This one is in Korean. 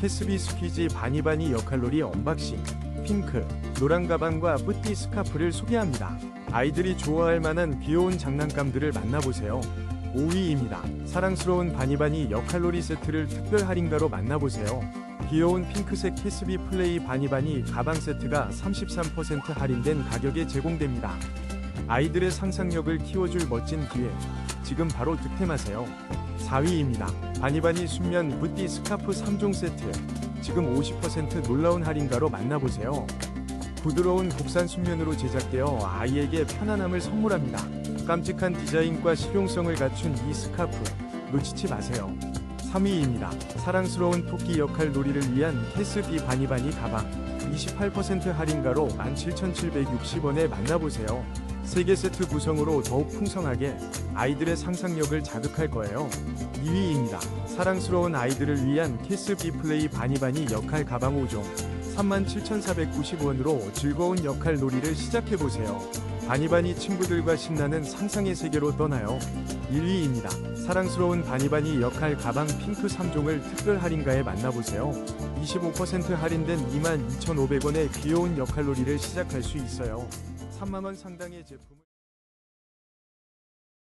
캐스비 스퀴지 바니바니 역할놀이 언박싱 핑크, 노란 가방과 뿌띠 스카프를 소개합니다. 아이들이 좋아할 만한 귀여운 장난감들을 만나보세요. 5위입니다. 사랑스러운 바니바니 역할놀이 세트를 특별 할인가로 만나보세요. 귀여운 핑크색 캐스비 플레이 바니바니 가방 세트가 33% 할인된 가격에 제공됩니다. 아이들의 상상력을 키워줄 멋진 기회. 지금 바로 득템하세요. 4위입니다. 바니바니 순면 부띠 스카프 3종 세트. 지금 50% 놀라운 할인가로 만나보세요. 부드러운 국산 순면으로 제작되어 아이에게 편안함을 선물합니다. 깜찍한 디자인과 실용성을 갖춘 이 스카프 놓치지 마세요. 3위입니다. 사랑스러운 토끼 역할 놀이를 위한 캐스비 바니바니 가방 28% 할인가로 17,760원에 만나보세요. 3개 세트 구성으로 더욱 풍성하게 아이들의 상상력을 자극할 거예요. 2위입니다. 사랑스러운 아이들을 위한 캐스비 플레이 바니바니 역할 가방 5종 37,490원으로 즐거운 역할 놀이를 시작해보세요. 바니바니 친구들과 신나는 상상의 세계로 떠나요. 1위입니다. 사랑스러운 바니바니 역할 가방 핑크 3종을 특별 할인가에 만나보세요. 25% 할인된 22,500원의 귀여운 역할 놀이를 시작할 수 있어요. 3만원 상당의 제품을